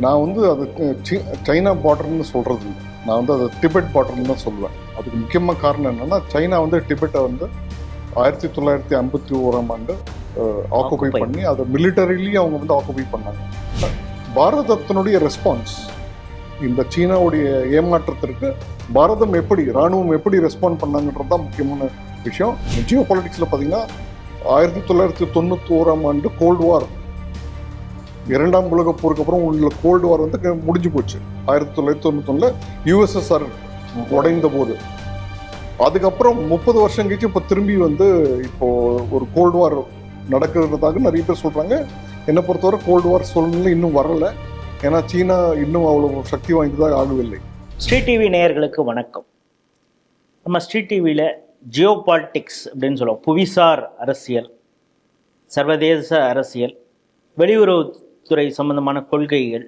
நான் வந்து அது சி- சைனா பார்டர்னு இல்லை. நான் வந்து அது டிபெட் பார்டர்னு தான் சொல்லுவேன் அதுக்கு முக்கியமாக காரணம் என்னன்னா சைனா வந்து டிபெட்டை வந்து ஆயிரத்தி தொள்ளாயிரத்தி ஐம்பத்தி ஓராம் ஆண்டு ஆக்குபை. பண்ணி அதை மிலிட்டரிலி அவங்க வந்து ஆக்குபை பண்ணாங்க. பாரதத்தினுடைய ரெஸ்பான்ஸ் இந்த சீனாவுடைய ஏமாற்றத்திற்கு பாரதம் எப்படி ராணுவம் எப்படி ரெஸ்பாண்ட் பண்ணாங்கன்றது தான் முக்கியமான விஷயம். ஜியோ பாலிட்டிக்ஸில் பார்த்தீங்கன்னா ஆயிரத்தி தொள்ளாயிரத்தி தொண்ணூத்தி ஓராம் ஆண்டு கோல்டு வார் இரண்டாம் உலக போருக்கு அப்புறம் உள்ள கோல்டு வார் வந்து முடிஞ்சு போச்சு. ஆயிரத்தி தொள்ளாயிரத்தி தொண்ணூத்தொன்னுல யுஎஸ்எஸ்ஆர் உடைந்த போது அதுக்கப்புறம் முப்பது வருஷம் கழிச்சு இப்போ திரும்பி வந்து இப்போ ஒரு கோல்டு வார் நடக்கிறதாக நிறைய பேர் சொல்றாங்க. என்னை பொறுத்தவரை கோல்டு வார் சூழ்நிலை இன்னும் வரல. ஏன்னா சீனா இன்னும் அவ்வளவு சக்தி வாய்ந்ததாக ஆகவில்லை. ஸ்ரீ டிவி நேயர்களுக்கு வணக்கம். நம்ம ஸ்ரீ டிவியில் ஜியோ பாலிட்டிக்ஸ் அப்படின்னு சொல்லுவோம். புவிசார் அரசியல் சர்வதேச அரசியல் வெளியுறவு துறை சம்பந்தமான கொள்கைகள்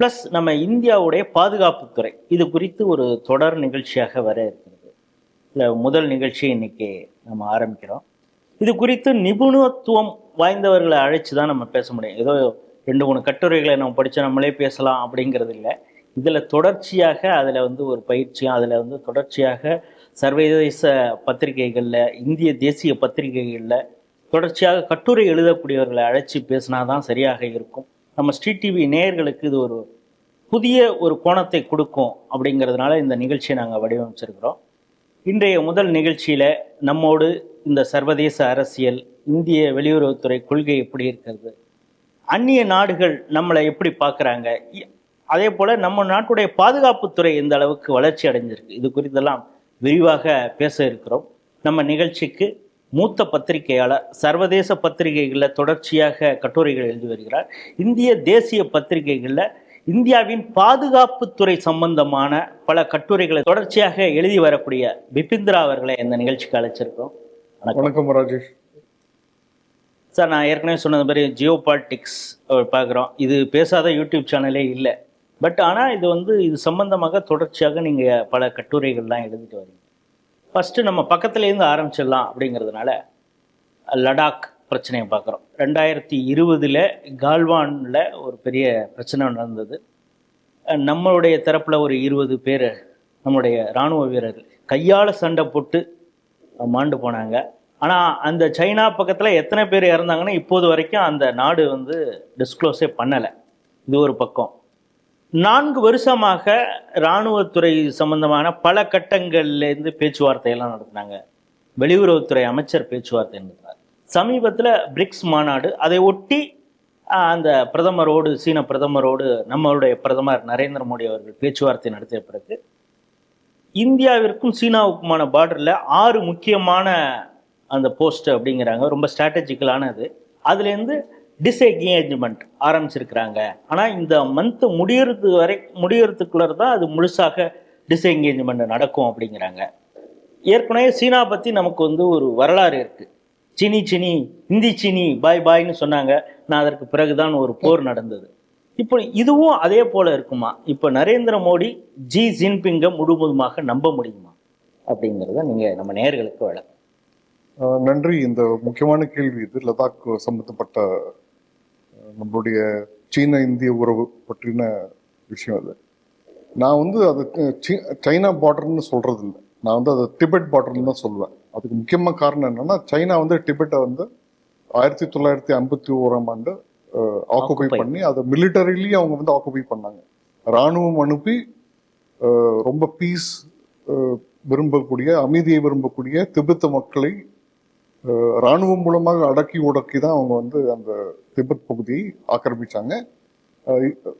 ப்ளஸ் நம்ம இந்தியாவுடைய பாதுகாப்புத்துறை இது குறித்து ஒரு தொடர் நிகழ்ச்சியாக வர இருக்கிறது. இல்லை முதல் நிகழ்ச்சி இன்னைக்கு நம்ம ஆரம்பிக்கிறோம். இது குறித்து நிபுணத்துவம் வாய்ந்தவர்களை அழைச்சி தான் நம்ம பேச முடியும். ஏதோ ரெண்டு மூணு கட்டுரைகளை நம்ம படித்து நம்மளே பேசலாம் அப்படிங்கிறது இல்லை. இதில் தொடர்ச்சியாக அதில் வந்து ஒரு பயிற்சியும் அதில் வந்து தொடர்ச்சியாக சர்வதேச பத்திரிகைகளில் இந்திய தேசிய பத்திரிகைகளில் தொடர்ச்சியாக கட்டுரை எழுதக்கூடியவர்களை அழைச்சி பேசினா தான் சரியாக இருக்கும். நம்ம ஸ்ட்ரீட் டிவி நேயர்களுக்கு இது ஒரு புதிய ஒரு கோணத்தை கொடுக்கும் அப்படிங்கிறதுனால இந்த நிகழ்ச்சியை நாங்கள் வடிவமைச்சிருக்கிறோம். இன்றைய முதல் நிகழ்ச்சியில் நம்மோடு இந்த சர்வதேச அரசியல் இந்திய வெளியுறவுத்துறை கொள்கை எப்படி இருக்கிறது அந்நிய நாடுகள் நம்மளை எப்படி பார்க்குறாங்க அதே போல் நம்ம நாட்டுடைய பாதுகாப்புத்துறை எந்த அளவுக்கு வளர்ச்சி அடைஞ்சிருக்கு இது குறித்தெல்லாம் விரிவாக பேச இருக்கிறோம். நம்ம நிகழ்ச்சிக்கு மூத்த பத்திரிகையாளர் சர்வதேச பத்திரிகைகளில் தொடர்ச்சியாக கட்டுரைகள் எழுதி வருகிறார். இந்திய தேசிய பத்திரிகைகளில் இந்தியாவின் பாதுகாப்புத்துறை சம்பந்தமான பல கட்டுரைகளை தொடர்ச்சியாக எழுதி வரக்கூடிய பிபிந்திரா அவர்களை இந்த நிகழ்ச்சிக்கு அழைச்சிருக்கோம் வணக்கம். ராஜேஷ். சார் நான் ஏற்கனவே சொன்னது மாதிரி ஜியோ பாலிட்டிக்ஸ் பார்க்குறோம். இது பேசாத யூடியூப் சேனலே இல்லை. பட் ஆனால் இது வந்து இது சம்பந்தமாக தொடர்ச்சியாக நீங்கள் பல கட்டுரைகள்லாம் எழுதிட்டு வரீங்க. ஃபஸ்ட்டு நம்ம பக்கத்துலேருந்து ஆரம்பிச்சிடலாம் அப்படிங்கிறதுனால லடாக் பிரச்சனையை பார்க்குறோம். ரெண்டாயிரத்தி இருபதில் கால்வானில் ஒரு பெரிய பிரச்சனை நடந்தது. நம்மளுடைய தரப்பில் ஒரு இருபது பேர் நம்முடைய இராணுவ வீரர்கள் கையால் சண்டை போட்டு மாண்டு போனாங்க. ஆனால் அந்த சைனா பக்கத்தில் எத்தனை பேர் இறந்தாங்கன்னு இப்போது வரைக்கும் அந்த நாடு வந்து டிஸ்க்ளோஸே பண்ணலை. இது ஒரு பக்கம். நான்கு வருஷமாக இராணுவத்துறை சம்பந்தமான பல கட்டங்கள்லேருந்து பேச்சுவார்த்தையெல்லாம் நடத்தினாங்க. வெளியுறவுத்துறை அமைச்சர் பேச்சுவார்த்தை நடத்தினார். சமீபத்தில் பிரிக்ஸ் மாநாடு அதை ஒட்டி அந்த பிரதமரோடு சீன பிரதமரோடு நம்மளுடைய பிரதமர் நரேந்திர மோடி அவர்கள் பேச்சுவார்த்தை நடத்திய பிறகு இந்தியாவிற்கும் சீனாவுக்குமான பார்டரில் ஆறு முக்கியமான அந்த போஸ்ட் அப்படிங்கிறாங்க. ரொம்ப ஸ்ட்ராட்டஜிக்கலானது அதுலேருந்து டிஸ்எங்கேஜ்மெண்ட் ஆரம்பிச்சிருக்கிறாங்க. ஆனால் இந்த மந்த் முடியறது வரை முடியறதுக்குள்ள தான் அது முழுசாக டிஸ்எங்கேஜ்மெண்ட் நடக்கும் அப்படிங்கிறாங்க. ஏற்கனவே சீனா பற்றி நமக்கு வந்து ஒரு வரலாறு இருக்குது cine cine Hindi cine boy பாய்னு சொன்னாங்க. நான் அதற்கு பிறகுதான் ஒரு போர் நடந்தது. இப்போ இதுவும் அதே போல இருக்குமா? இப்போ நரேந்திர மோடி ஜி ஜின்பிங்கை முழுவதுமாக நம்ப முடியுமா? அப்படிங்கிறத நீங்கள் நம்ம நேர்களுக்கு வழக்கம் நன்றி. இந்த முக்கியமான கேள்வி இது. லதாக் சம்பந்தப்பட்ட நம்மளுடைய சீன இந்திய உறவு பற்றின விஷயம் அது. நான் வந்து அது சைனா பார்டர்னு சொல்றது இல்லை நான் வந்து அது டிபெட் பார்டர்னு தான் சொல்லுவேன் அதுக்கு முக்கியமான காரணம் என்னன்னா சைனா வந்து டிபெட்டை வந்து ஆயிரத்தி தொள்ளாயிரத்தி ஐம்பத்தி ஓராம் ஆண்டு ஆக்குபை. பண்ணி அதை மிலிட்டரிலி அவங்க வந்து ஆக்குபை பண்ணாங்க. ராணுவம் அனுப்பி ரொம்ப பீஸ் விரும்பக்கூடிய அமைதியை விரும்பக்கூடிய திபெத்த மக்களை ராணுவம் மூலமாக அடக்கி உடக்கி தான் அவங்க வந்து அந்த திபெத் பகுதியை ஆக்கிரமிச்சாங்க.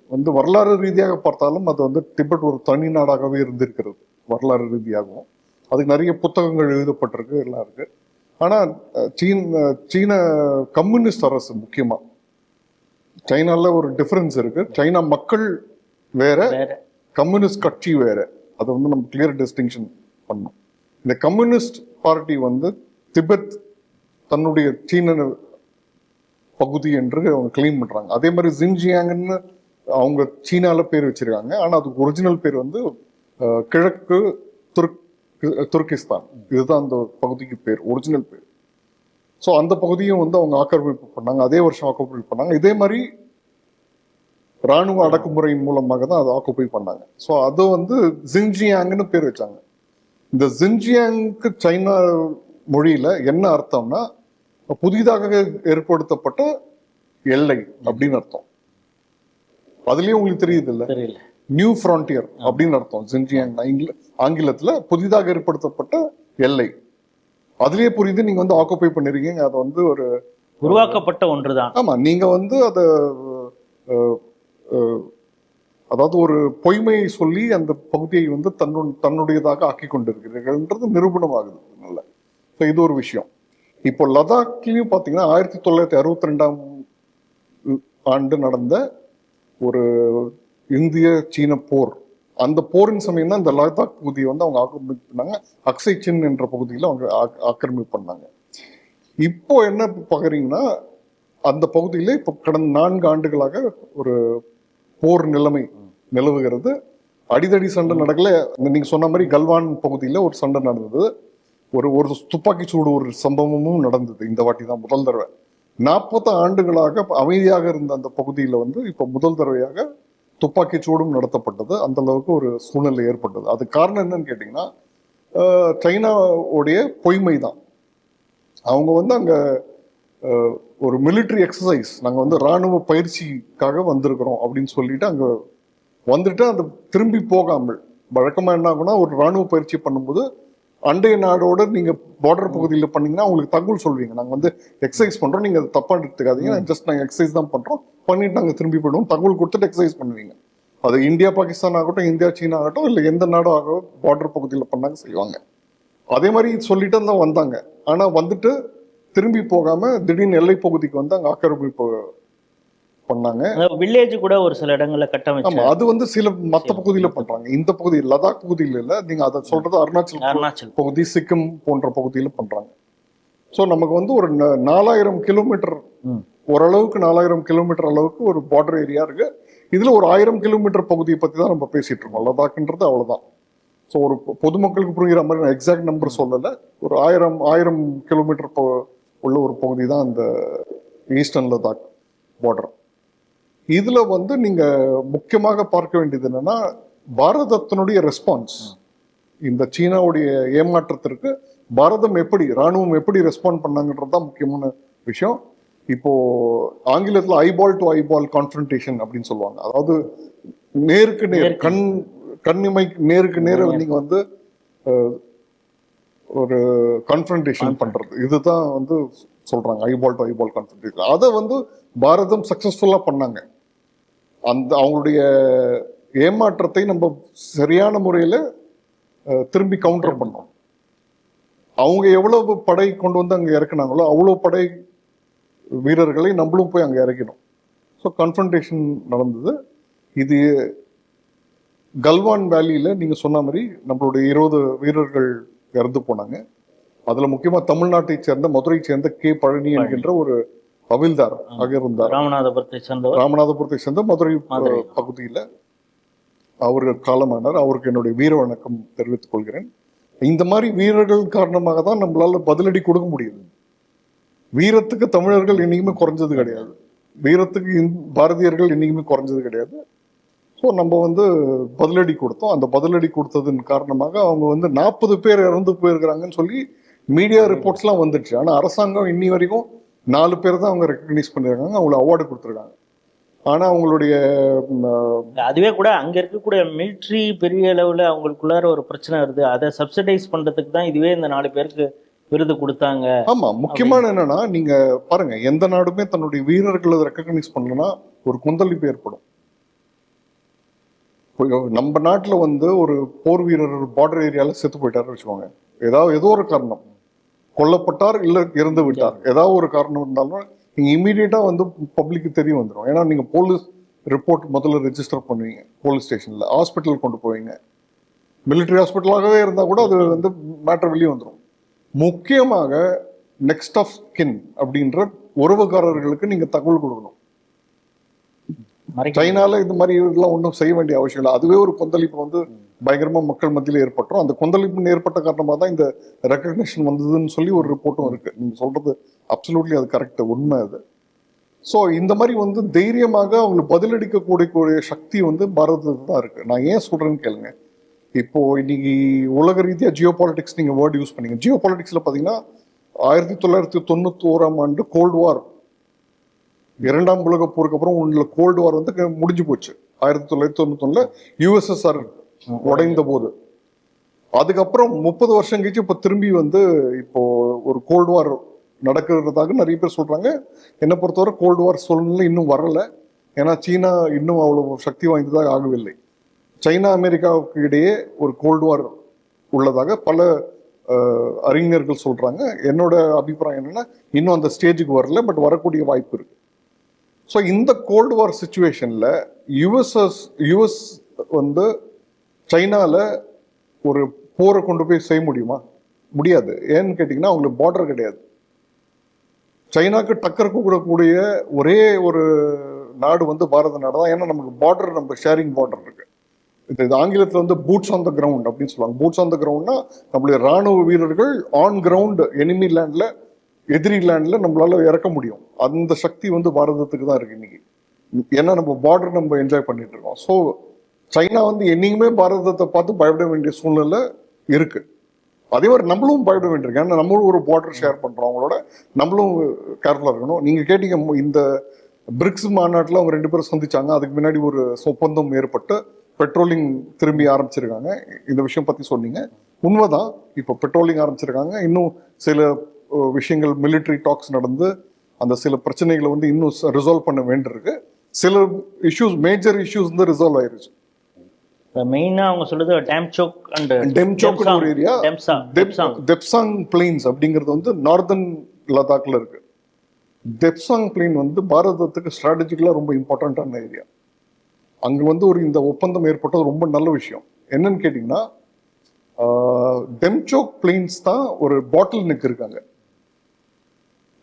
வந்து வரலாறு ரீதியாக பார்த்தாலும் அது வந்து திபெத் ஒரு தனி நாடாகவே இருந்திருக்கிறது வரலாறு ரீதியாகவும். அதுக்கு நிறைய புத்தகங்கள் எழுதப்பட்டிருக்கு எல்லாம் இருக்கு. ஆனா அஹ், சீன சீன கம்யூனிஸ்ட் அரசு முக்கியமா? சைனால ஒரு டிஃபரன்ஸ் இருக்கு. சைனா மக்கள் வேற வேற. கம்யூனிஸ்ட் கட்சி வேற. அதை வந்து நம்ம கிளியர் டிஸ்டிங்ஷன் பண்ணோம் இந்த கம்யூனிஸ்ட் பார்ட்டி வந்து திபெத் தன்னுடைய சீன பகுதி என்று அவங்க கிளைம் பண்றாங்க. அதே மாதிரி ஜின்ஜியாங்னு அவங்க சீனால பேர் வச்சிருக்காங்க. ஆனா அதுக்கு ஒரிஜினல் பேர் வந்து கிழக்கு துர்க் துர்கிஸ்தான். இதுதான் அந்த பகுதிக்கு பேர் ஒரிஜினல் பேர். ஸோ அந்த பகுதியும் வந்து அவங்க ஆக்கிரமிப்பு பண்ணாங்க. அதே வருஷம் ஆக்கிரமிப்பு பண்ணாங்க. இதே மாதிரி ராணுவ அடக்குமுறையின் மூலமாக தான் அதை ஆக்குப்பை பண்ணாங்க. ஸோ அது வந்து ஜின்ஜியாங்னு பேர் வச்சாங்க. இந்த ஜின்ஜியாங்க்கு சைனா மொழியில என்ன அர்த்தம்னா புதிதாக ஏற்படுத்தப்பட்ட எல்லை அப்படின்னு அர்த்தம். அதுலயும் உங்களுக்கு தெரியுது இல்ல தெரியல. நியூ ஃப்ரான்டியர் அப்படின்னு அர்த்தம். ஜின்ஜியாங் ஆங்கில ஆங்கிலத்துல புதிதாக ஏற்படுத்தப்பட்ட எல்லை. அதுலயே புரியுது நீங்க வந்து ஆக்குப்பை பண்ணிருக்கீங்க. அதை வந்து ஒரு உருவாக்கப்பட்ட ஒன்றுதான். ஆமா நீங்க வந்து அதை அதாவது ஒரு பொய்மையை சொல்லி அந்த பகுதியை வந்து தன்னு தன்னுடையதாக ஆக்கி கொண்டிருக்கிறீர்கள்ன்றது நிரூபணமாகுது. நல்ல. இது ஒரு விஷயம். இப்போ லதாக்லயும் பார்த்தீங்கன்னா ஆயிரத்தி தொள்ளாயிரத்தி அறுபத்தி ரெண்டாம் ஆண்டு நடந்த ஒரு இந்திய சீன போர். அந்த போரின் சமயம் தான் இந்த லதாக் பகுதியை வந்து அவங்க ஆக்கிரமிப்பு பண்ணாங்க. அக்ஸை சின் என்ற பகுதியில் அவங்க ஆக்- ஆக்கிரமிப்பு பண்ணாங்க. இப்போ என்ன பாக்குறீங்கன்னா அந்த பகுதியில் இப்போ கடந்த நான்கு ஆண்டுகளாக ஒரு போர் நிலைமை நிலவுகிறது. அடிதடி சண்டை நடக்கல. நீங்க சொன்ன மாதிரி கல்வான் பகுதியில் ஒரு சண்டை நடந்தது. ஒரு ஒரு துப்பாக்கி சூடு ஒரு சம்பவமும் நடந்தது இந்த வாட்டி தான் முதல் தடவை. நாற்பது ஆண்டுகளாக அமைதியாக இருந்த அந்த பகுதியில் வந்து இப்போ முதல் தடவையாக துப்பாக்கி சூடும் நடத்தப்பட்டது. அந்த அளவுக்கு ஒரு சூழ்நிலை ஏற்பட்டது. அது காரணம் என்னன்னு கேட்டிங்கன்னா சைனாவுடைய பொய்மை தான். அவங்க வந்து அங்கே ஒரு மிலிட்ரி எக்ஸசைஸ் நாங்கள் வந்து ராணுவ பயிற்சிக்காக வந்திருக்கிறோம் அப்படின்னு சொல்லிட்டு அங்கே வந்துட்டு அந்த திரும்பி போகாமல் வழக்கமாக என்ன ஆகுனா ஒரு ராணுவ பயிற்சி பண்ணும்போது அண்டைய நாடோட நீங்க பார்டர் பகுதியில் பண்ணீங்கன்னா உங்களுக்கு தகவல் சொல்வீங்க நாங்க வந்து எக்ஸசைஸ் பண்றோம். நீங்க அதை தப்பா எடுத்துக்காதீங்க. ஜஸ்ட் நாங்க எக்ஸசைஸ் தான் பண்றோம். பண்ணிட்டு நாங்க திரும்பி போயிடுவோம். தகவல் கொடுத்துட்டு எக்ஸசைஸ் பண்ணுவீங்க. அது இந்தியா பாகிஸ்தான் ஆகட்டும் இந்தியா சீனா ஆகட்டும் இல்லை எந்த நாடும் ஆகட்டும் பார்டர் பகுதியில் பண்ணாங்க செய்வாங்க. அதே மாதிரி சொல்லிட்டு தான் வந்தாங்க. ஆனா வந்துட்டு திரும்பி போகாம திடீர்னு எல்லை பகுதிக்கு வந்து அங்க ஆக்கிரமிப்பு பண்ணாங்க. வில்லேஜ் கூட ஒரு சில இடங்கள்ல கட்டமைச்சு அது வந்து சில மத்த பகுதியில பண்றாங்க. இந்த பகுதி லடாக் பகுதியில இல்ல நீங்க அதை சொல்றது அருணாச்சல் அருணாச்சல். பகுதி சிக்கிம் போன்ற பகுதியில பண்றாங்க. சோ நமக்கு வந்து ஒரு நாலாயிரம் கிலோமீட்டர். ஓரளவுக்கு நாலாயிரம் கிலோமீட்டர் அளவுக்கு ஒரு பார்டர் ஏரியா இருக்கு. இதுல ஒரு ஆயிரம் கிலோமீட்டர் பகுதியை பத்தி தான் நம்ம பேசிட்டு இருக்கோம். லடாக்ன்றது அவ்வளவுதான். ஸோ ஒரு பொதுமக்களுக்கு புரிகிற மாதிரி நான் எக்ஸாக்ட் நம்பர் சொல்லல. ஒரு ஆயிரம் ஆயிரம் கிலோமீட்டர் உள்ள ஒரு பகுதி தான் அந்த ஈஸ்டர்ன் லடாக் பார்டர் இதுல வந்து நீங்க முக்கியமாக பார்க்க வேண்டியது என்னன்னா பாரதத்தினுடைய ரெஸ்பான்ஸ் இந்த சீனாவுடைய ஏமாற்றத்திற்கு பாரதம் எப்படி ராணுவம் எப்படி ரெஸ்பாண்ட் பண்ணாங்கன்றது தான் முக்கியமான விஷயம். இப்போ ஆங்கிலத்துல ஐபால் டு ஐபால் கான்ஃபரன்டேஷன் அப்படின்னு சொல்லுவாங்க. அதாவது நேருக்கு நேர். கண் கண்ணிமை நேருக்கு நேர நீங்க வந்து ஒரு கான்ஃபரன்டேஷன் பண்றது. இதுதான் வந்து சொல்றாங்க ஐபால் டு ஐபால் கான்ஃபிளிக் அதை வந்து பாரதம் சக்ஸஸ்ஃபுல்லாக பண்ணாங்க. அந்த அவங்களுடைய ஏமாற்றத்தை நம்ம சரியான முறையில திரும்பி கவுண்டர் பண்ணோம். அவங்க எவ்வளவு படை கொண்டு வந்து அங்க இறக்குனாங்களோ அவ்வளோ படை வீரர்களை நம்மளும் போய் அங்க இறக்கினோம். ஸோ கன்ஃபன்டேஷன் நடந்தது. இது கல்வான் வேலியில நீங்க சொன்ன மாதிரி நம்மளுடைய இருபது வீரர்கள் இறந்து போனாங்க. அதுல முக்கியமா தமிழ்நாட்டை சேர்ந்த மதுரை சேர்ந்த கே பழனி என்கின்ற ஒரு அவில்தார் ஆக இருந்தார் ராமநாதபுரத்தை சேர்ந்தவர். ராமநாதபுரத்தை சேர்ந்த மதுரை பகுதியில அவர் காலமானார். அவருக்கு என்னுடைய வீர வணக்கம் தெரிவித்துக் கொள்கிறேன். இந்த மாதிரி வீரர்கள் காரணமாக தான் நம்மளால பதிலடி கொடுக்க முடியுது. வீரத்துக்கு தமிழர்கள் என்னைக்குமே குறைஞ்சது கிடையாது. வீரத்துக்கு பாரதியர்கள் என்னைக்குமே குறைஞ்சது கிடையாது. ஸோ நம்ம வந்து பதிலடி கொடுத்தோம். அந்த பதிலடி கொடுத்ததன் காரணமாக அவங்க வந்து நாற்பது பேர் இறந்து போயிருக்கிறாங்கன்னு சொல்லி மீடியா ரிப்போர்ட்ஸ்லாம் வந்துடுச்சு ஆனால் அரசாங்கம் இன்னி வரைக்கும் நாலு பேர் தான் அவங்க ரெக்கக்னைஸ் பண்ணியிருக்காங்க அவங்களுக்கு அவார்டு கொடுத்துருக்காங்க. ஆனால் அவங்களுடைய அதுவே கூட அங்க இருக்கக்கூடிய மிலிட்ரி பெரிய அளவுல அவங்களுக்குள்ளார ஒரு பிரச்சனை வருது. அதை சப்சிடைஸ் பண்றதுக்கு தான் இதுவே இந்த நாலு பேருக்கு விருது கொடுத்தாங்க. ஆமா முக்கியமான என்னன்னா நீங்க பாருங்க எந்த நாடுமே தன்னுடைய வீரர்களை ரெக்கக்னைஸ் பண்ணலன்னா ஒரு கொந்தளிப்பு ஏற்படும். நம்ம நாட்டுல வந்து ஒரு போர் வீரர் பார்டர் ஏரியால செத்து போயிட்டாரு வச்சுக்கோங்க. ஏதாவது ஏதோ ஒரு காரணம். கொல்லப்பட்டார் இல்ல இறந்து விட்டார். ஏதாவது ஒரு காரணம் இருந்தாலும் நீங்க இமீடியட்டா வந்து பப்ளிக்கு தெரிய வந்துடும் ஏன்னா நீங்க போலீஸ் ரிப்போர்ட் முதல்ல ரெஜிஸ்டர் பண்ணுவீங்க போலீஸ் ஸ்டேஷன்ல ஹாஸ்பிட்டல் கொண்டு போவீங்க. மிலிட்டரி ஹாஸ்பிட்டலாகவே இருந்தா கூட அது வந்து மேட்டர் வெளியே வந்துடும் முக்கியமாக நெக்ஸ்ட் ஆஃப் கின் அப்படின்ற உறவுக்காரர்களுக்கு நீங்க தகவல் கொடுக்கணும். சைனால இந்த மாதிரி இதெல்லாம் ஒன்றும் செய்ய வேண்டிய அவசியம் இல்லை. அதுவே ஒரு கொந்தளிப்பு வந்து பயங்கரமாக மக்கள் மத்தியில் ஏற்பட்டோம். அந்த கொந்தளிப்பு ஏற்பட்ட காரணமாக தான் இந்த ரெக்கக்னேஷன் வந்ததுன்னு சொல்லி ஒரு ரிப்போர்ட்டும் இருக்குது நீங்கள் சொல்கிறது அப்சல்யூட்லி அது கரெக்டு உண்மை அது. ஸோ இந்த மாதிரி வந்து தைரியமாக அவங்களுக்கு பதிலளிக்கக்கூடிய கூடிய சக்தி வந்து பாரதத்துக்கு தான் இருக்குது நான் ஏன் சொல்கிறேன்னு கேளுங்க. இப்போது இன்னைக்கு உலக ரீதியாக ஜியோ பாலிட்டிக்ஸ் நீங்கள் வேர்டு யூஸ் பண்ணீங்க. ஜியோ பாலிட்டிக்ஸில் பார்த்தீங்கன்னா ஆயிரத்தி தொள்ளாயிரத்தி தொண்ணூத்தோராம் ஆண்டு கோல்டு வார் இரண்டாம் உலக போருக்கு அப்புறம் உள்ள கோல்டு வார் வந்து க- முடிஞ்சு போச்சு. ஆயிரத்தி தொள்ளாயிரத்தி தொண்ணூத்தொன்னில் யூஎஸ்எஸ்ஆர் உடைந்த போது அதுக்கப்புறம் முப்பது வருஷம் கழிச்சு இப்போ திரும்பி வந்து இப்போ ஒரு கோல்டு வார் நடக்கிறதாக நிறைய பேர் சொல்றாங்க. என்னை பொறுத்தவரை கோல்டு வார் சூழ்நிலை இன்னும் வரல. ஏன்னா சீனா இன்னும் அவ்வளவு சக்தி வாய்ந்ததாக ஆகவில்லை. சைனா அமெரிக்காவுக்கு இடையே ஒரு கோல்டு வார் உள்ளதாக பல அறிஞர்கள் சொல்றாங்க. என்னோட அபிப்பிராயம் என்னன்னா இன்னும் அந்த ஸ்டேஜுக்கு வரல பட் வரக்கூடிய வாய்ப்பு இருக்கு. ஸோ இந்த கோல்டு வார் சுச்சுவேஷன்ல யுஎஸ்எஸ் யுஎஸ் வந்து சைனாவில் ஒரு போரை கொண்டு போய் செய்ய முடியுமா? முடியாது. ஏன்னு கேட்டிங்கன்னா அவங்களுக்கு பார்டர் கிடையாது. சைனாவுக்கு டக்கர் கூடக்கூடிய ஒரே ஒரு நாடு வந்து பாரத நாடு தான். ஏன்னா நமக்கு பார்டர் நம்ம ஷேரிங் பார்டர் இருக்கு. இது இது ஆங்கிலத்தில் வந்து பூட்ஸ் ஆன் த கிரவுண்ட் அப்படின்னு சொல்லுவாங்க. பூட்ஸ் ஆன் த கிரவுண்ட்னா நம்மளுடைய ராணுவ வீரர்கள் ஆன் கிரவுண்ட் எனிமி லேண்டில் எதிரி லேண்டில் நம்மளால இறக்க முடியும். அந்த சக்தி வந்து பாரதத்துக்கு தான் இருக்கு இன்னைக்கு. ஏன்னா நம்ம பார்டர் நம்ம என்ஜாய் பண்ணிட்டு இருக்கோம். ஸோ சைனா வந்து என்னைக்குமே பாரதத்தை பார்த்து பயப்பட வேண்டிய சூழ்நிலை இருக்கு. அதே மாதிரி நம்மளும் பயப்பட வேண்டியிருக்கு. ஏன்னா நம்மளும் ஒரு பார்டர் ஷேர் பண்றோம். அவங்களோட நம்மளும் கேர்ஃபுல்லாக இருக்கணும். நீங்க கேட்டீங்க இந்த பிரிக்ஸ் மாநாட்டில் அவங்க ரெண்டு பேரும் சந்திச்சாங்க. அதுக்கு முன்னாடி ஒரு ஒப்பந்தம் ஏற்பட்டு பெட்ரோலிங் திரும்பி ஆரம்பிச்சிருக்காங்க. இந்த விஷயம் பத்தி சொன்னீங்க. உண்மைதான் இப்போ பெட்ரோலிங் ஆரம்பிச்சிருக்காங்க. இன்னும் சில விஷயங்கள் மிலிட்ரி டாக்ஸ் நடந்து அந்த சில பிரச்சனைகளை வந்து இன்னும் ரிசால்வ் பண்ண வேண்டியிருக்கு. சில இஷ்யூஸ் மேஜர் இஷ்யூஸ் வந்து ரிசால்வ் ஆயிருச்சு. மெயினா அவங்க சொல்றது டேம் சோக் அண்ட் டெம்சோக் ஒரு ஏரியா டெம்சா டெம்சாங் தெப்சாங் பிளெயின்ஸ் அப்படிங்கிறது வந்து நார்தர்ன் லடாக்ல இருக்கு. தெப்சாங் பிளெயின் வந்து பாரதத்துக்கு ஸ்ட்ராட்டஜிக்கலா ரொம்ப இம்பார்ட்டன்டான ஏரியா அங்க வந்து ஒரு இந்த ஒப்பந்தம் ஏற்பட்டது ரொம்ப நல்ல விஷயம். என்னன்னு கேட்டீங்கன்னா டெம்சோக் பிளெயின்ஸ் தான் ஒரு பாட்டில் நெக் இருக்காங்க.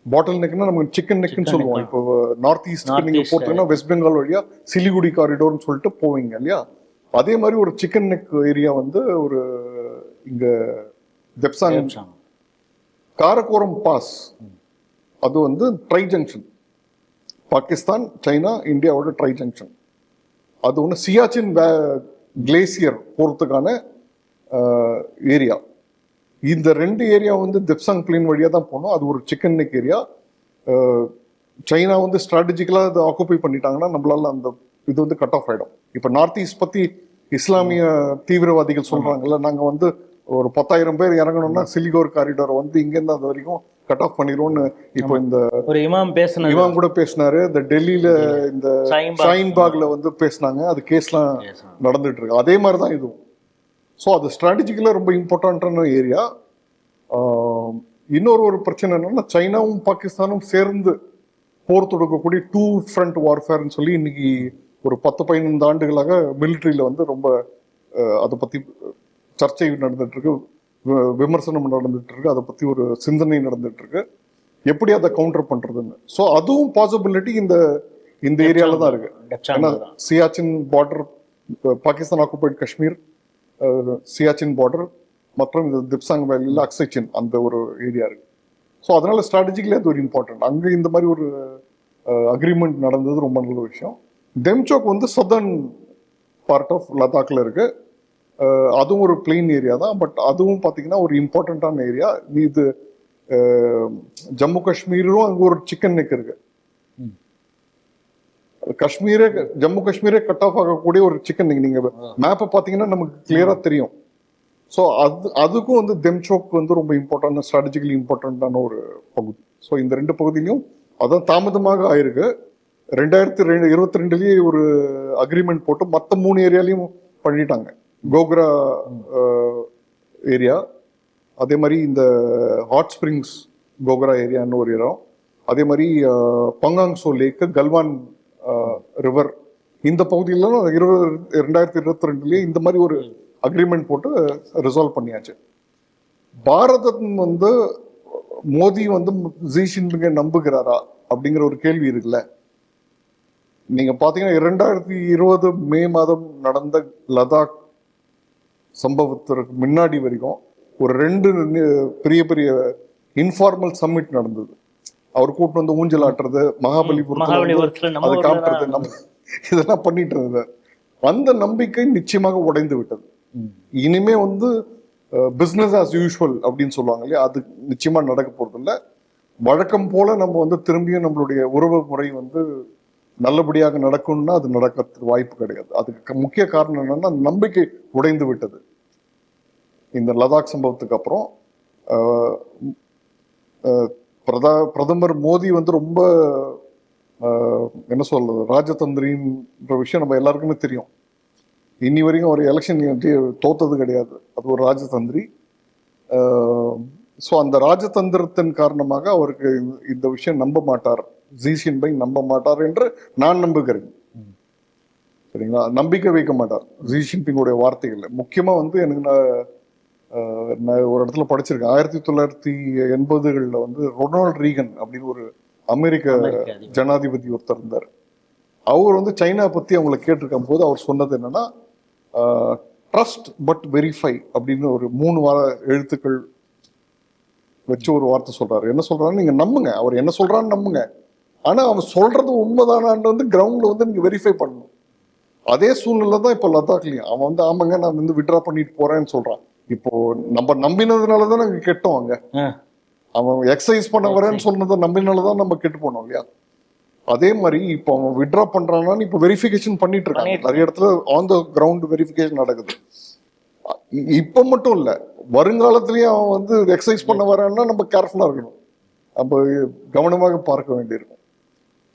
பாட்டில் நெக்னா நமக்கு சிக்கன் நெக்னு சொல்லுவோம். இப்போ நார்த் ஈஸ்ட் நீங்க. போட்டீங்கன்னா வெஸ்ட் பெங்கால் வழியா சிலிகுடி காரிடோர்னு சொல்லிட்டு போவீங்க இல்லையா? அதே மாதிரி ஒரு சிக்கன் நெக் ஏரியா வந்து ஒரு இங்க தெப்சாங் டெம்சாங் காரக்கோரம் பாஸ் அது வந்து ட்ரை ஜங்ஷன் பாகிஸ்தான் சைனா இந்தியாவோட ட்ரை ஜங்ஷன் அது ஒன்று சியாச்சின் கிளேசியர் போகிறதுக்கான ஏரியா இந்த ரெண்டு ஏரியா வந்து தெப்சாங் பிளேன் வழியாக தான் போகணும் அது ஒரு சிக்கன் நெக் ஏரியா சைனா வந்து ஸ்ட்ராட்டஜிக்கலாக அதை ஆக்குபை பண்ணிட்டாங்கன்னா நம்மளால அந்த இது வந்து கட் ஆஃப் ஆயிடும். இப்போ நார்த் ஈஸ்ட் பத்தி இஸ்லாமிய தீவிரவாதிகள் சொல்றாங்கல்ல நாங்க வந்து ஒரு பத்தாயிரம் பேர் இறங்கணும்னா சிலிகோர் காரிடார் வந்து இங்கேருந்து அது வரைக்கும் கட் ஆஃப் பண்ணிடுவோம்னு இப்போ இந்த ஒரு இமாம் பேசுனது இவன் கூட பேசினாரு. இந்த டெல்லியில இந்த. ஷாயின்பாக்ல வந்து பேசினாங்க. அது கேஸ்லாம் நடந்துட்டு இருக்கு. அதே மாதிரி தான் இதுவும். ஸோ அது ஸ்ட்ராட்டஜிக்கலாக ரொம்ப இம்பார்ட்டண்ட்டான ஏரியா இன்னொரு ஒரு பிரச்சனை என்னன்னா சைனாவும் பாகிஸ்தானும் சேர்ந்து போர் தொடுக்கக்கூடிய டூ ஃப்ரண்ட் வார்ஃபேர்னு சொல்லி இன்னைக்கு ஒரு பத்து பதினைந்து ஆண்டுகளாக மிலிட்ரியில வந்து ரொம்ப அதை பத்தி சர்ச்சை நடந்துட்டு இருக்கு வி- விமர்சனம் நடந்துட்டு இருக்கு அதை பத்தி ஒரு சிந்தனை நடந்துட்டு இருக்கு எப்படி அதை கவுண்டர் பண்றதுன்னு. ஸோ அதுவும் பாசிபிலிட்டி இந்த இந்த ஏரியால தான் இருக்கு. டெப்சாங் ஏன்னா Siachen border Pakistan occupied Kashmir Siachen border மற்றும் இந்த திப்சாங் வேலியில் அக்சைச்சின் அந்த ஒரு ஏரியா இருக்கு. ஸோ அதனால ஸ்ட்ராட்டஜிக்கலி அது ஒரு இம்பார்ட்டன்ட் அங்கே இந்த மாதிரி ஒரு அக்ரிமெண்ட் நடந்தது ரொம்ப நல்ல விஷயம். டெம்சோக் வந்து சதர்ன் பார்ட் ஆஃப் லடாக்ல இருக்கு. அதுவும் ஒரு பிளெயின் ஏரியா தான். பட் அதுவும் பார்த்தீங்கன்னா ஒரு இம்பார்ட்டண்ட்டான ஏரியா இது ஜம்மு காஷ்மீரும் அங்கே ஒரு சிக்கன் நெக் இருக்கு. காஷ்மீரே ஜம்மு காஷ்மீரே கட் ஆஃப் ஆகக்கூடிய ஒரு சிக்கன் நீங்க மேப்பை பார்த்தீங்கன்னா நமக்கு கிளியரா தெரியும். ஸோ அது அதுக்கும் வந்து தெம்சோக் வந்து ரொம்ப இம்பார்ட்டன்ட் ஸ்ட்ராட்டஜிக்கலி இம்பார்ட்டண்ட்டான ஒரு பகுதி. ஸோ இந்த ரெண்டு பகுதியிலையும் அதான் தாமதமாக ஆயிருக்கு. ரெண்டாயிரத்தி ரெண்டு இருபத்தி ரெண்டுலேயே ஒரு அக்ரிமெண்ட் போட்டு மற்ற மூணு ஏரியாலையும் பண்ணிட்டாங்க. கோக்ரா ஏரியா அதே மாதிரி இந்த ஹாட் ஸ்ப்ரிங்ஸ் கோக்ரா ஏரியான்னு ஒரு இடம். அதே மாதிரி பங்காங்சோ லேக்கு கல்வான் ரிவர் இந்த பகுதியிலலாம் இருபது ரெண்டாயிரத்தி இருபத்தி ரெண்டுலேயே இந்த மாதிரி ஒரு அக்ரிமெண்ட் போட்டு ரிசால்வ் பண்ணியாச்சு. பாரதம் வந்து மோடி வந்து ஜி ஷின்பிங்கை நம்புகிறாரா அப்படிங்கிற ஒரு கேள்வி இருக்குல்ல. நீங்க பாத்தீங்கன்னா இரண்டாயிரத்தி இருபது மே மாதம் நடந்த லடாக் சம்பவத்திற்கு முன்னாடி வரைக்கும் ஒரு ரெண்டு பெரிய பெரிய இன்ஃபார்மல் சம்மிட் நடந்தது. அவர் கூட்டு வந்து ஊஞ்சல் ஆட்டுறது மகாபலிபுரத்துல அதை காட்டுறது நம்ம இதெல்லாம் பண்ணிட்டு இருந்தது அந்த நம்பிக்கை நிச்சயமாக உடைந்து விட்டது. இனிமே வந்து பிசினஸ் ஆஸ் யூஷுவல் அப்படின்னு சொல்லுவாங்க இல்லையா? அது நிச்சயமா நடக்க போறது இல்ல வழக்கம் போல நம்ம வந்து திரும்பியும் நம்மளுடைய உறவு முறை வந்து நல்லபடியாக நடக்கும்னா அது நடக்கிறதுக்கு வாய்ப்பு கிடையாது. அதுக்கு முக்கிய காரணம் என்னன்னா நம்பிக்கை உடைந்து விட்டது. இந்த லடாக் சம்பவத்துக்கு அப்புறம் பிரதா பிரதமர் மோடி வந்து ரொம்ப என்ன சொல்றது ராஜதந்திரின்ற விஷயம் நம்ம எல்லாருக்குமே தெரியும். இன்னி வரைக்கும் ஒரு எலெக்ஷன் தோத்தது கிடையாது. அது ஒரு ராஜதந்திரி. ஸோ அந்த ராஜதந்திரத்தின் காரணமாக அவருக்கு இந்த- இந்த விஷயம் நம்ப மாட்டார். ஜி பை நம்ப மாட்டார் என்று நான் நம்புகிறேன். சரிங்களா? நம்பிக்கை வைக்க மாட்டார். ஜி ஷின்பிங்குடைய வார்த்தைகள்ல முக்கியமா வந்து எனக்கு நான் நான் ஒரு இடத்துல படிச்சிருக்கேன். ஆயிரத்தி தொள்ளாயிரத்தி எண்பதுகளில் வந்து ரொனால்ட் ரீகன் அப்படின்னு ஒரு அமெரிக்க. ஜனாதிபதி ஒருத்தர் இருந்தார். அவர் வந்து சைனா பத்தி அவங்கள கேட்டிருக்கும் போது அவர் சொன்னது என்னன்னா ட்ரஸ்ட் பட் வெரிஃபை அப்படின்னு ஒரு மூணு வார எழுத்துக்கள் வச்சு ஒரு வார்த்தை சொல்றாரு. என்ன சொல்றாரு நீங்க நம்புங்க. அவர் என்ன சொல்றான்னு நம்புங்க. ஆனா அவன் சொல்றது உண்மைதானான்னு வந்து கிரவுண்ட்ல வந்து நீங்க வெரிஃபை பண்ணணும். அதே சூழ்நிலை தான் இப்போ லடாக்லயும் அவன் வந்து ஆமாங்க நான் வந்து விட்ரா பண்ணிட்டு போறேன்னு சொல்றான். இப்போ நம்ம நம்பினதுனால தான் நாங்க கெட்டோம் அங்க. அவன் எக்ஸசைஸ் பண்ண வரேன்னு சொன்னதை நம்பினால தான் நம்ம கெட்டு போனோம் இல்லையா? அதே மாதிரி இப்போ அவன் விட்ரா பண்றானான்னு இப்போ வெரிஃபிகேஷன் பண்ணிட்டு இருக்காங்க. நிறைய இடத்துல ஆன் த கிரவுண்ட் வெரிஃபிகேஷன் நடக்குது. இப்ப மட்டும் இல்ல வருங்காலத்திலயும் அவன் வந்து எக்ஸசைஸ் பண்ண வரான்னா நம்ம கேர்ஃபுல்லா இருக்கணும். நம்ம கவனமாக பார்க்க வேண்டியிருக்கும்.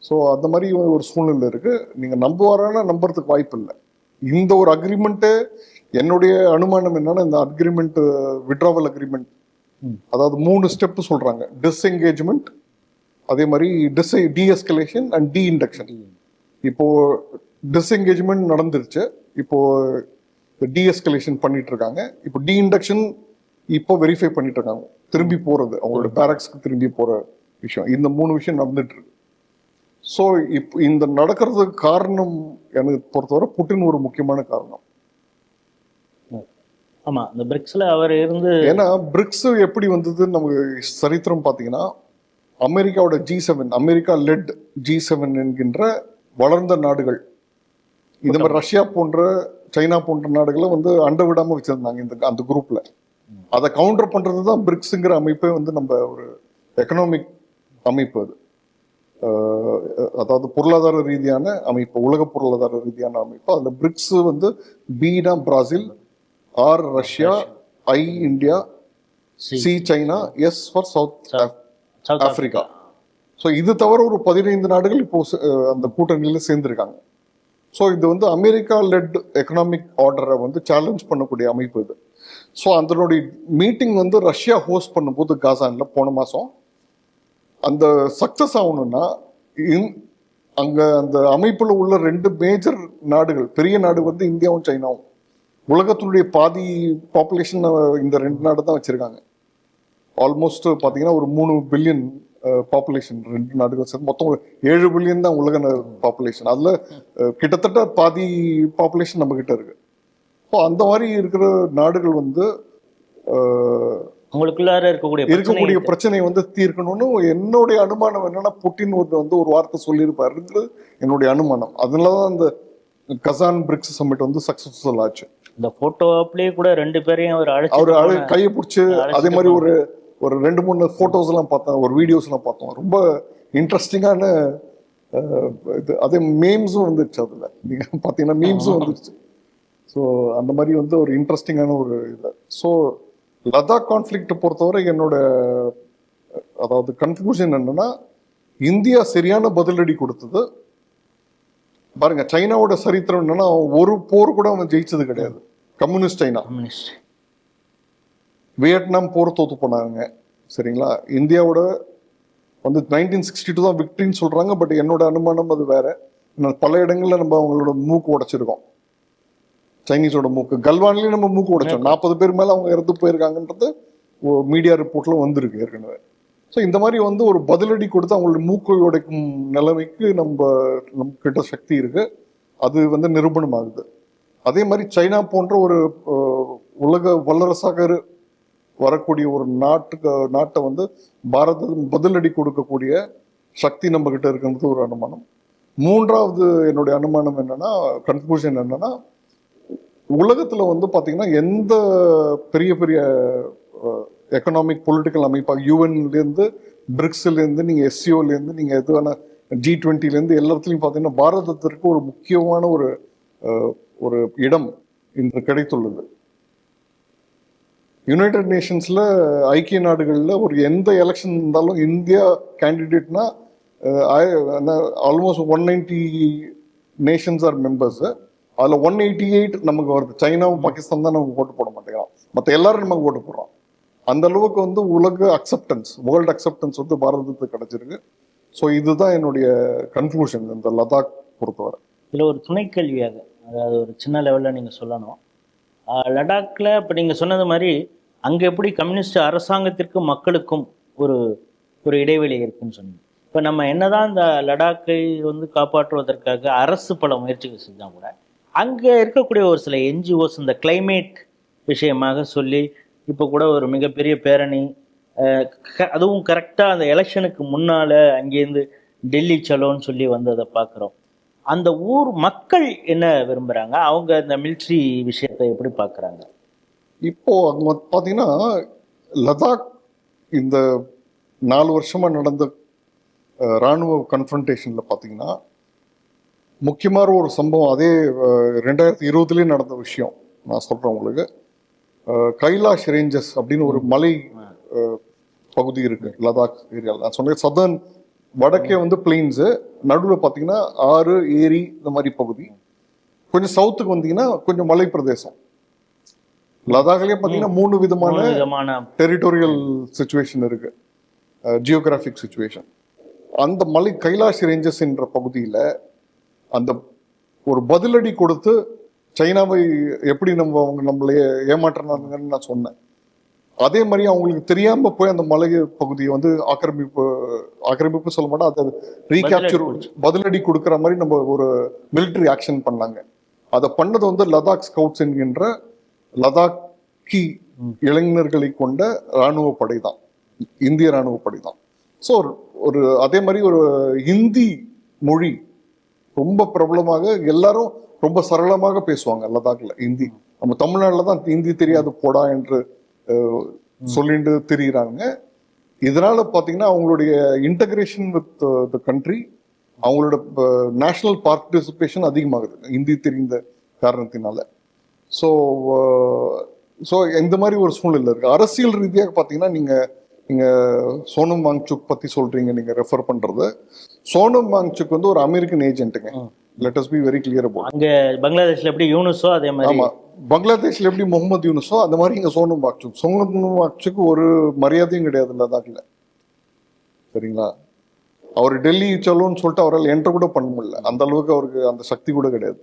ஸோ அந்த மாதிரி ஒரு சூழ்நிலை இருக்கு. நீங்க நம்புவாரானா நம்புறதுக்கு வாய்ப்பு இல்லை இந்த ஒரு அக்ரிமெண்ட்டு என்னுடைய அனுமானம் என்னன்னா இந்த அக்ரிமெண்ட் விட்ராவல் அக்ரிமெண்ட். அதாவது மூணு ஸ்டெப் சொல்றாங்க. டிஸ்எங்கேஜ்மெண்ட் அதே மாதிரி dis deescalation and deinduction இப்போ டிஸ்எங்கேஜ்மெண்ட் நடந்துருச்சு. இப்போ டிஎஸ்கலேஷன் பண்ணிட்டு இருக்காங்க இப்போ டி இண்டக்ஷன் இப்போ வெரிஃபை பண்ணிட்டு இருக்காங்க திரும்பி போறது அவங்களோட பேரக்ஸ்க்கு திரும்பி போற விஷயம். இந்த மூணு விஷயம் நடந்துட்டு இருக்கு. ஸோ இப்போ இந்த நடக்கிறதுக்கு காரணம் எனக்கு பொறுத்தவரை புட்டின் ஒரு முக்கியமான காரணம். ஆமா இந்த பிரிக்ஸ்ல அவர் இருந்து ஏன்னா பிரிக்ஸ் எப்படி வந்ததுன்னு நமக்கு சரித்திரம் பார்த்தீங்கன்னா அமெரிக்காவோட G seven America let G seven என்கின்ற வளர்ந்த நாடுகள். இந்த மாதிரி ரஷ்யா போன்ற சைனா போன்ற நாடுகளை வந்து அண்ட விடாம வச்சிருந்தாங்க இந்த அந்த குரூப்ல அதை கவுண்டர் பண்றது தான் பிரிக்ஸுங்கிற அமைப்பே வந்து நம்ம ஒரு எக்கனாமிக் அமைப்பு அது. அதாவது பொருளாதார ரீதியான அமைப்பு உலக பொருளாதார ரீதியான அமைப்பு. அதுல பிரிக்ஸ் வந்து Beena Brazil R Russia I India C- China S for South Africa so இது தவிர ஒரு பதினைந்து நாடுகள் இப்போ அந்த கூட்டணியில் சேர்ந்திருக்காங்க. ஸோ இது வந்து அமெரிக்கா லெட் எக்கனாமிக் ஆர்டரை வந்து சேலஞ்ச் பண்ணக்கூடிய அமைப்பு இது. ஸோ அதனுடைய மீட்டிங் வந்து ரஷ்யா ஹோஸ்ட் பண்ணும்போது காசான்ல போன மாதம் அந்த சக்சஸ் ஆகணும்னா அங்கே அந்த அமைப்பில் உள்ள ரெண்டு மேஜர் நாடுகள் பெரிய நாடு வந்து இந்தியாவும் சைனாவும் உலகத்தினுடைய பாதி பாப்புலேஷன் இந்த ரெண்டு நாடு தான் வச்சுருக்காங்க. ஆல்மோஸ்ட் பார்த்தீங்கன்னா ஒரு மூணு பில்லியன் பாப்புலேஷன் ரெண்டு நாடுகள் சேர்ந்து மொத்தம் ஒரு ஏழு பில்லியன் தான் உலக பாப்புலேஷன் அதில் கிட்டத்தட்ட பாதி பாப்புலேஷன் நம்மக்கிட்ட இருக்குது ஸோ அந்த மாதிரி இருக்கிற நாடுகள் வந்து உங்களுக்குள்ளார இருக்கக்கூடிய இருக்கக்கூடிய பிரச்சனை வந்து தீர்க்கணும்னு என்னுடைய அனுமானம் என்னன்னா புட்டின் ஒரு வந்து ஒரு வார்த்தை சொல்லியிருப்பாருங்கிறது என்னுடைய அனுமானம். அதனாலதான் அந்த கசான் பிரிக்ஸ் சம்மிட் வந்து சக்சஸ்ஃபுல் ஆச்சு. இந்த போட்டோ ஆப்லயே கூட ரெண்டு பேரையும் அவர் அவர் அழைச்சு அழு கையை பிடிச்சி அதே மாதிரி ஒரு ஒரு ரெண்டு மூணு போட்டோஸ் எல்லாம் பார்த்தோம் ஒரு வீடியோஸ் எல்லாம் பார்த்தோம். ரொம்ப இன்ட்ரெஸ்டிங்கான இது அதே மீம்ஸும் வந்துருச்சு அதுல. நீங்க பாத்தீங்கன்னா மீம்ஸும் வந்துருச்சு. ஸோ அந்த மாதிரி வந்து ஒரு இன்ட்ரெஸ்டிங்கான ஒரு இது. ஸோ லடாக் கான்ஃப்ளிக்ட் பொறுத்தவரை என்னோட அதாவது கன்க்ளூஷன் என்னன்னா இந்தியா சரியான பதிலடி கொடுத்தது. பாருங்க சைனாவோட சரித்திரம் என்னன்னா ஒரு போர் கூட அவன் ஜெயிச்சது கிடையாது. Communist China. வியட்நாம் போர் தோத்து போனாங்க. சரிங்களா? இந்தியாவோட வந்து நைன்டீன் சிக்ஸ்டி டூ தான் விக்டரின்னு சொல்றாங்க பட் என்னோட அனுமானம் அது வேற. பல இடங்கள்ல நம்ம அவங்களோட மூக்கு உடைச்சிருக்கோம். சைனீஸோட மூக்கு. கல்வான்லயும் நம்ம மூக்கு உடைச்சோம். நாற்பது பேர் மேல அவங்க இறந்து போயிருக்காங்கன்றது மீடியா ரிப்போர்ட்ல வந்திருக்கு ஏற்கனவே. ஸோ இந்த மாதிரி வந்து ஒரு பதிலடி கொடுத்து அவங்களோட மூக்கை உடைக்கும் நிலைமைக்கு நம்ம நம்ம கிட்ட சக்தி இருக்கு. அது வந்து நிரூபணம் ஆகுது அதே மாதிரி சைனா போன்ற ஒரு உலக வல்லரசாக வரக்கூடிய ஒரு நாட்டுக்கு நாட்டை வந்து பாரத பதிலடி கொடுக்கக்கூடிய சக்தி நம்ம கிட்ட இருக்கிறது ஒரு அனுமானம். மூன்றாவது என்னுடைய அனுமானம் என்னன்னா கன்க்ளூஷன் என்னன்னா உலகத்துல வந்து பார்த்தீங்கன்னா எந்த பெரிய பெரிய எக்கனாமிக் பொலிட்டிக்கல் அமைப்பாக யூஎன்லேருந்து பிரிக்ஸ்லேருந்து நீங்கள் எஸ்சிஓலேருந்து நீங்கள் எது வேணா ஜி டுவெண்ட்டிலேருந்து எல்லாத்துலேயும் பார்த்தீங்கன்னா பாரதத்திற்கு ஒரு முக்கியமான ஒரு ஒரு இடம் இன்று கிடைத்துள்ளது. யுனைடெட் நேஷன்ஸ்ல ஐக்கிய நாடுகளில் ஒரு எந்த எலெக்ஷன் இருந்தாலும் India கேண்டிடேட்னா almost one ninety nations are members அதில் ஒன் எயிட்டி எயிட் நமக்கு வருது. சைனாவும் பாகிஸ்தான் தான் நமக்கு ஓட்டு போட மாட்டேங்கிறோம் மற்ற எல்லாரும் நமக்கு ஓட்டு போடுறோம் அந்த அளவுக்கு வந்து உலக அக்செப்டன்ஸ் வேர்ல்டு அக்செப்டன்ஸ் வந்து பாரதத்துக்கு கிடைச்சிருக்கு. ஸோ இதுதான் என்னுடைய கன்க்ளூஷன் இந்த லடாக் பொறுத்தவரை. இதில் ஒரு துணை கேள்வியாக அதாவது ஒரு சின்ன லெவலில் நீங்கள் சொல்லணும். லடாக்கில் லடாக்ல இப்போ நீங்கள் சொன்னது மாதிரி அங்கே எப்படி கம்யூனிஸ்ட் அரசாங்கத்திற்கும் மக்களுக்கும் ஒரு ஒரு இடைவெளி இருக்குன்னு சொன்னீங்க. இப்போ நம்ம என்னதான் இந்த லடாக்கை வந்து காப்பாற்றுவதற்காக அரசு பல முயற்சிகள் செஞ்சால் கூட அங்கே இருக்கக்கூடிய ஒரு சில என்ஜிஓஸ் இந்த கிளைமேட் விஷயமாக சொல்லி இப்போ கூட ஒரு மிகப்பெரிய பேரணி அதுவும் கரெக்டாக அந்த எலெக்ஷனுக்கு முன்னால் அங்கேருந்து டெல்லி சலோன்னு சொல்லி வந்ததை பார்க்குறோம். அந்த ஊர் மக்கள் என்ன விரும்புகிறாங்க அவங்க இந்த மிலிட்ரி விஷயத்தை எப்படி பார்க்குறாங்க? இப்போ அங்கே வந்து பார்த்தீங்கன்னா லதாக் இந்த நாலு வருஷமாக நடந்த இராணுவ ராணுவ பார்த்தீங்கன்னா முக்கியமான ஒரு சம்பவம் அதே ரெண்டாயிரத்தி இருபதுலயே நடந்த விஷயம் நான் சொல்றேன் உங்களுக்கு. கைலாஷ் ரேஞ்சஸ் அப்படின்னு ஒரு மலை பகுதி இருக்கு லடாக் ஏரியாவில் நான் சொன்னேன் சதர்ன் வடக்கே வந்து பிளெயின்ஸ் நடுவில் பார்த்தீங்கன்னா ஆறு ஏரி இந்த மாதிரி பகுதி. கொஞ்சம் சவுத்துக்கு வந்தீங்கன்னா கொஞ்சம் மலை பிரதேசம் லடாக்லயே பார்த்தீங்கன்னா மூணு விதமான மூணு விதமான டெரிட்டோரியல் சுச்சுவேஷன் இருக்கு. ஜியோகிராஃபிக் சுச்சுவேஷன் அந்த மலை கைலாஷ் ரேஞ்சஸ் என்ற பகுதியில் அந்த ஒரு பதிலடி கொடுத்து சைனாவை எப்படி நம்ம அவங்க நம்மளை ஏமாற்றினாங்கன்னு நான் சொன்னேன். அதே மாதிரி அவங்களுக்கு தெரியாம போய் அந்த மலை பகுதியை வந்து ஆக்கிரமிப்பு ஆக்கிரமிப்பு சொல்ல மாட்டோம் அதை ரீகேப்சர் பதிலடி கொடுக்கிற மாதிரி நம்ம ஒரு military ஆக்ஷன் பண்ணாங்க. அதை பண்ணது வந்து லடாக் ஸ்கவுட்ஸ் என்கின்ற லடாக்கி இளைஞர்களை கொண்ட ராணுவ படை தான். இந்திய ராணுவ படை தான். ஸோ ஒரு அதே மாதிரி ஒரு ஹிந்தி மொழி ரொம்ப பிரபலமாக எல்லாரும் ரொம்ப சரளமாக பேசுவாங்க லதாக்ல இந்தி. நம்ம தமிழ்நாட்டில் தான் இந்தி தெரியாது போடா என்று சொல்லிட்டு தெரிகிறாங்க இதனால பார்த்தீங்கன்னா அவங்களுடைய இன்டகிரேஷன் வித் த கண்ட்ரி அவங்களோட நேஷனல் பார்ட்டிசிபேஷன் அதிகமாகுது. இந்தி தெரிந்த காரணத்தினால. ஸோ ஸோ இந்த மாதிரி ஒரு சூழ்நிலை இருக்கு. அரசியல் ரீதியாக பார்த்தீங்கன்னா நீங்க நீங்க சோனம் வாங்சுக் பத்தி சொல்றீங்க நீங்க ரெஃபர் பண்றது. சோனம் வாங்சுக் வந்து ஒரு American ஏஜென்ட்டுங்க. Let us be very clear about அங்க பங்களாதேஷ்ல எப்படி யூனுஸோ அதே மாதிரி? ஆமா. பங்களாதேஷ்ல எப்படி முகமது யூனுஸோ அந்த மாதிரி இங்க சோனம் வாக்சுக் சோனம் வாக்சுக்கு ஒரு மரியாதையும் கிடையாது லடாக்ல சரிங்களா? அவர் டெல்லி சலோன்னு சொல்லிட்டு அவரால் என்டர் கூட பண்ண முடியல. அந்த அளவுக்கு அவருக்கு அந்த சக்தி கூட கிடையாது.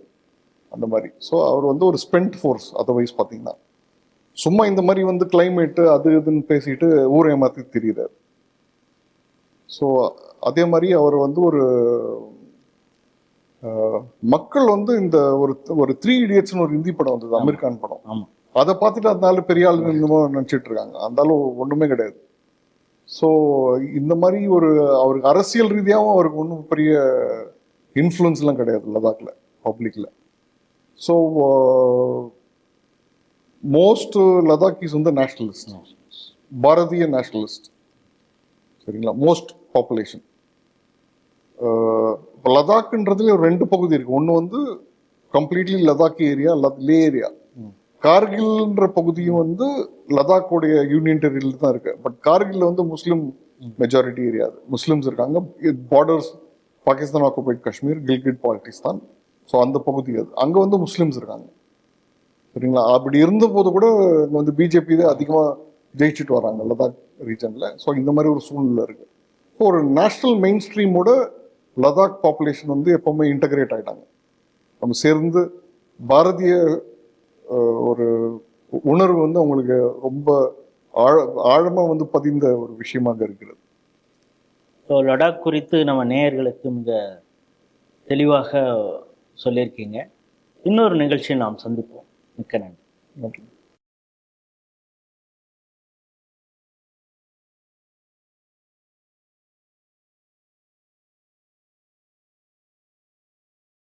அந்த மாதிரி. ஸோ அவர் வந்து ஒரு ஸ்பெண்ட் ஃபோர்ஸ் அதர்வைஸ் பார்த்தீங்கன்னா சும்மா இந்த மாதிரி வந்து கிளைமேட்டு அது இதுன்னு பேசிட்டு ஊரை ஏமாத்தி தெரியுறாரு. ஸோ அதே மாதிரி அவர் வந்து ஒரு மக்கள் வந்து இந்த ஒரு ஒரு த்ரீ இடியட்ஸ்னு ஒரு ஹிந்தி படம் வந்தது அமெரிக்கான் படம். ஆமா. அதை பார்த்துட்டு அதனால பெரிய ஆள் என்னமோ நினைச்சிட்டு இருக்காங்க. அந்த ஆளு ஒண்ணுமே கிடையாது. ஸோ இந்த மாதிரி ஒரு அவருக்கு அரசியல் ரீதியாகவும் அவருக்கு ஒன்றும் பெரிய இன்ஃப்ளூயன்ஸ்லாம் கிடையாது லடாக்ல பப்ளிக்ல ஸோ மோஸ்ட் லடாக்கிஸ் வந்து நேஷனலிஸ்ட் பாரதிய நேஷனலிஸ்ட் சரிங்களா? மோஸ்ட் பாப்புலேஷன் லடாக்ன்றதுல ஒரு ரெண்டு பகுதி இருக்கு. ஒன்று வந்து completely Ladakh area Leh area. கார்கில்ன்ற பகுதியும் வந்து லடாக்கோடைய யூனியன் டெரிட்டரியில் தான் இருக்கு. பட் கார்கில்ல வந்து முஸ்லீம் மெஜாரிட்டி ஏரியா முஸ்லிம்ஸ் இருக்காங்க. Borders Pakistan occupied Kashmir Gilgit Pakistan. So அந்த பகுதி அது. அங்கே வந்து முஸ்லிம்ஸ் இருக்காங்க. சரிங்களா? அப்படி இருந்தபோது கூட இங்க வந்து பிஜேபி தான் அதிகமாக ஜெயிச்சுட்டு வராங்க லடாக் ரீஜனில் ஸோ இந்த மாதிரி ஒரு சூழ்நிலை இருக்கு. ஸோ ஒரு நேஷனல் மெயின் ஸ்ட்ரீமோட லடாக் பாப்புலேஷன் வந்து எப்பவுமே இன்டகிரேட் ஆயிட்டாங்க. நம்ம சேர்ந்து பாரதிய ஒரு உணர்வு வந்து அவங்களுக்கு ரொம்ப ஆழ ஆழமா வந்து பதிந்த ஒரு விஷயமாக இருக்கிறது. ஸோ லடாக் குறித்து நம்ம நேயர்களுக்கு மிக தெளிவாக சொல்லியிருக்கீங்க. இன்னொரு நிகழ்ச்சியில் நாம் சந்திப்போம். மிக்க நன்றி. நன்றி